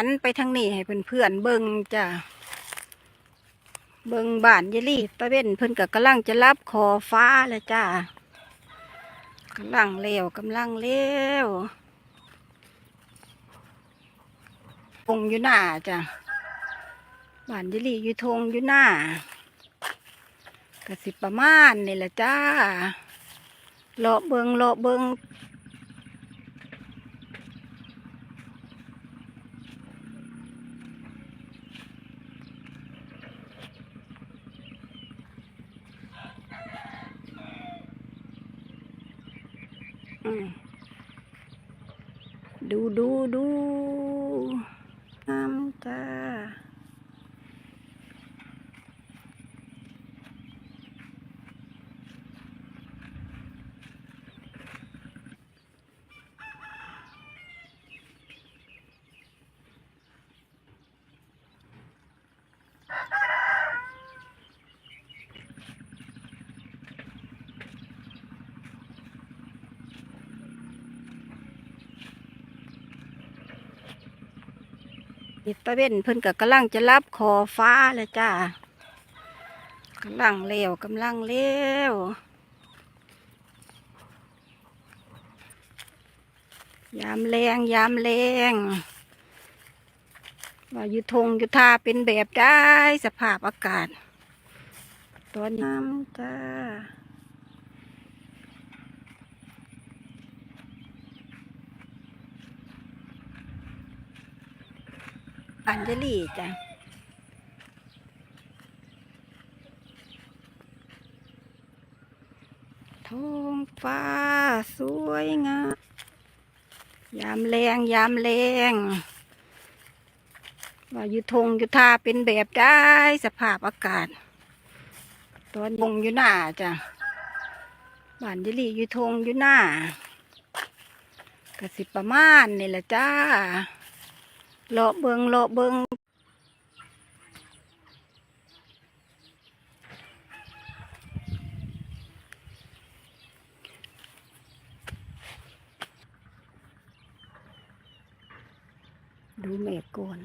หันไปทางนี้ให้เพื่อนเพื่อนเบิงจ้ะเบิงบ้านยายลี่ตะเว้นเพิ่อนก็กำลังจะรับขอฟ้าแล้วจ้ากำลังเลี้ยวกำลังเลี้ยวทงอยู่หน้าจ้ะบ้านยายลี่อยู่ทงอยู่หน้ากระสิประมาณนี่แหละจ้าเลาะเบิงเลาะเบิง ดูดูดูน้ำจ้า อีตะเว้นเพิ่นก็กำลังจะรับขอฟ้าแล้วจ้ากำลังเลี้ยวกำลังเลี้ยวยามแรงยามแรงว่าอยู่ทงอยู่ทาเป็นแบบได้สภาพอากาศตอนน้ำจ้า อัญจลีจ้ะท้องฟ้า สวยงาม ยามแรงยามแรงว่าอยู่ทงอยู่ทาเป็นแบบได้สภาพอากาศ ตอนบงอยู่หน้าจ้ะบ้านยลีอยู่ทงอยู่หน้ากระสิประมาณนี่แหละจ้า เลาะเบิงเลาะเบิงดูเมฆก่อน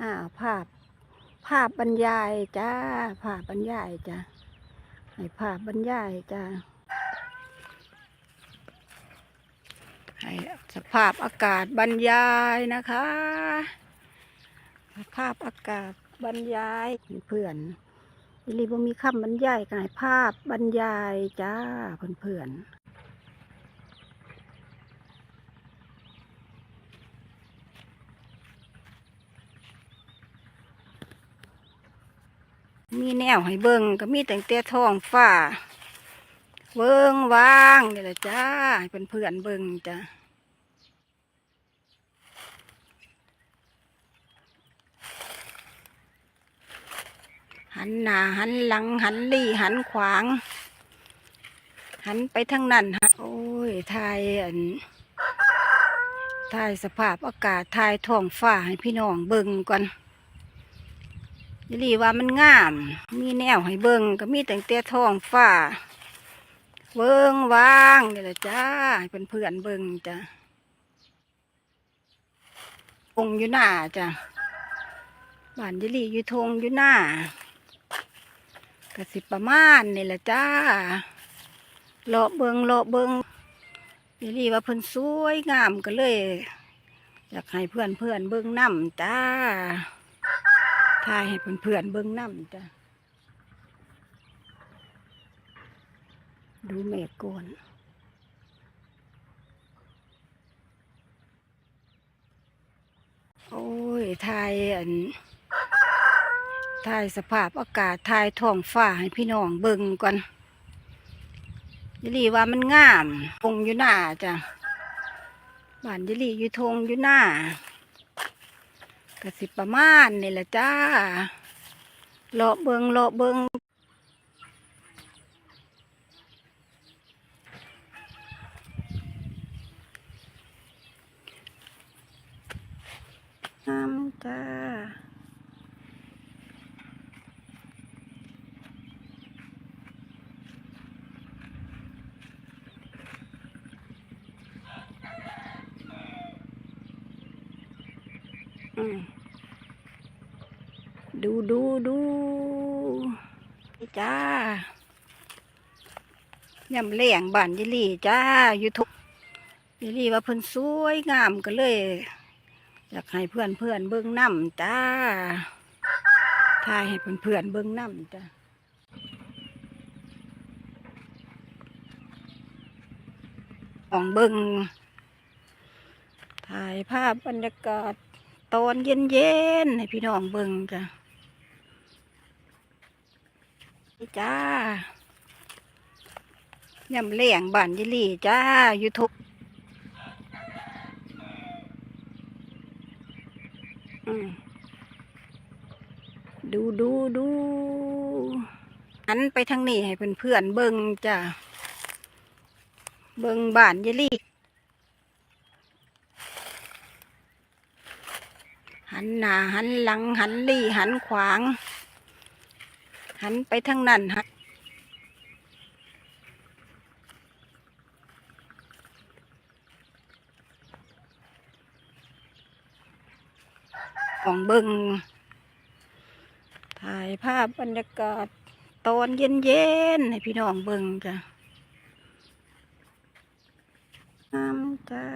อ่าภาพ ภาพบรรยายจ้า ภาพบรรยายจ้า ให้ภาพบรรยายจ้าให้สภาพอากาศบรรยายนะคะ สภาพอากาศบรรยายเพื่อนๆอิลีบ่มีคำบรรยายก็ให้ภาพบรรยายจ้าเพื่อนๆ มีแนวให้เบิ่งก็มีแต่งแต่ท้องฟ้า เบิ่งว่างนี่แหละจ้าให้เพื่อนเพื่อนเบิ่งจ้าหันหน้าหันหลังหันลี่หันขวาง หันไปทางนั้นฮะโอ้ยทายอันทายสภาพอากาศทายท้องฟ้าให้พี่น้องเบิ่งก่อน ยาลีว่ามันงาม มีแนวให้เบิ่งก็มีแต่งแต่ท้องฟ้า เบิ่งว่างนี่แหละจ้าให้เพื่อนเพื่อนเบิ่งจ้าทงอยู่หน้าจ้าบ้านยลีอยู่ทงอยู่หน้ากสิประมาณนี่แหละจ้าเลาะเบิงเลาะเบิงยลีว่าเพิ่นสวยงามก็เลย อยากให้เพื่อนเพื่อนเบิ่งน้ำจ้าายให้เพื่อนเพื่อนๆเบิ่งน้ำจ้าดูเมฆก่อนโอ้ยทายอันทายสภาพอากาศทายท้องฟ้าให้พี่น้องเบิ่งก่อนยลีว่ามันงามทงอยู่หน้าจ้ะบ้านยายลีอยู่ทงอยู่หน้า กสิประมาณนี่แหละจ้าเลาะเบิงเลาะเบิงน้ำจ้า ดูดูดูจ้ายำเลี้ยงบ้านยิลี่จ้ายูทุกยิลี่ว่าเพิ่นสวยงามก็เลย อยากให้เพื่อนเพื่อนเบิ่งน้ำจ้าถ่ายให้เพื่อนเพื่อนเบิ่งน้ำจ้าลองเบิ่งถ่ายภาพบรรยากาศ ตอนเย็นๆให้พี่น้องเบิ่งจ้านี่จ้ายำเลี้ยงบ้านยิลี่จ้ายูทุกอืมดูดูดูหันไปทางนี้ให้เพื่อนเพื่อนเบิงจ้าเบิงบ้านยิลี่ หันหน้าหันหลังหันลี่หันขวาง หันไปทางนั้นฮะของเบิงถ่ายภาพบรรยากาศตอนเย็นๆให้พี่น้องเบิงจ้ะน้ำจ้า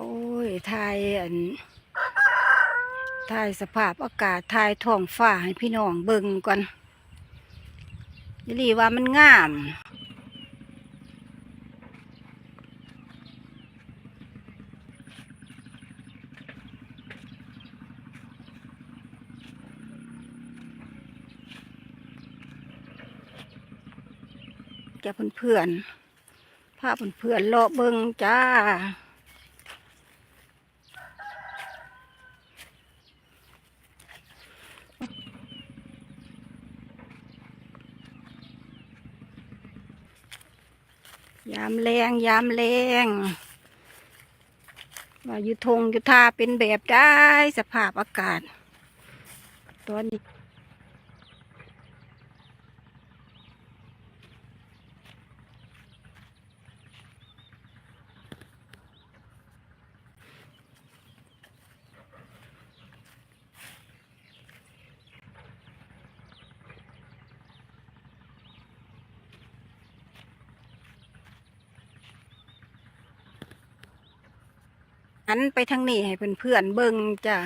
โอ้ยถ่ายอันถ่ายสภาพอากาศถ่ายท้องฟ้าให้พี่น้องเบิ่งก่อนยลีว่ามันงามจะเพื่อนๆพาเพื่อนๆเลาะเบิ่งจ้า ยามแรงยามแรงว่าอยู่ทงอยู่ท่าเป็นแบบได้สภาพอากาศตัวนี้ หันไปทางนี้ให้เพื่อนเพื่อนๆเบิงจ้า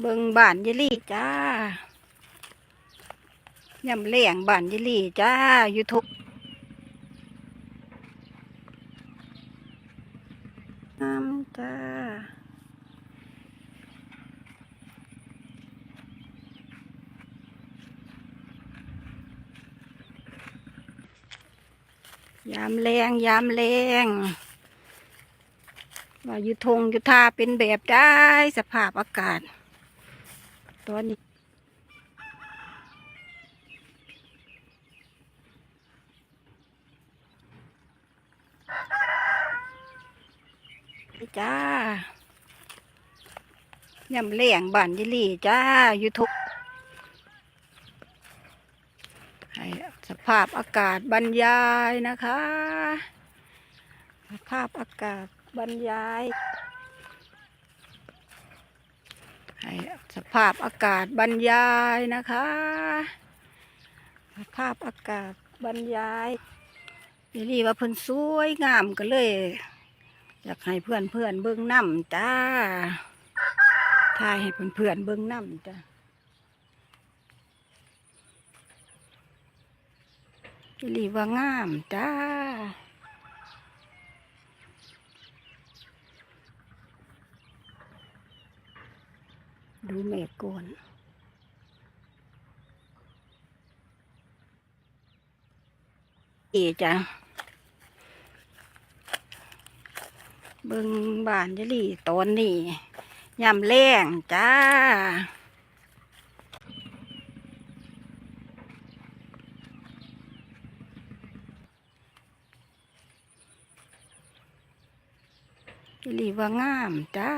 เบิงบานยลี่จ้ายำเลี้ยงบานยลี่จ้ายูทุกน้ำจ้ายามแรงยามแรง ว่าอยู่ทงอยู่ท่าเป็นแบบได้สภาพอากาศตัวนี้จ้ายำเลี้ยงบ้านยิลี่จ้ายูทุกให้สภาพอากาศบรรยายนะคะ สภาพอากาศ บรรยาย ให้สภาพอากาศบรรยายนะคะ สภาพอากาศบรรยายนี่นี่ว่าเพิ่นสวยงามก็เลย อยากให้เพื่อนเพื่อนเบิ้งน้ำจ้าถ่ายให้เพื่อนเพื่อนเบิ้งน้ำจ้านี่นี่ว่างามจ้า ดูเมฆก่อนเอจ้ะเบิงบานยลี่ตอนนี้ยามแรงจ้าลี่ว่างามจ้า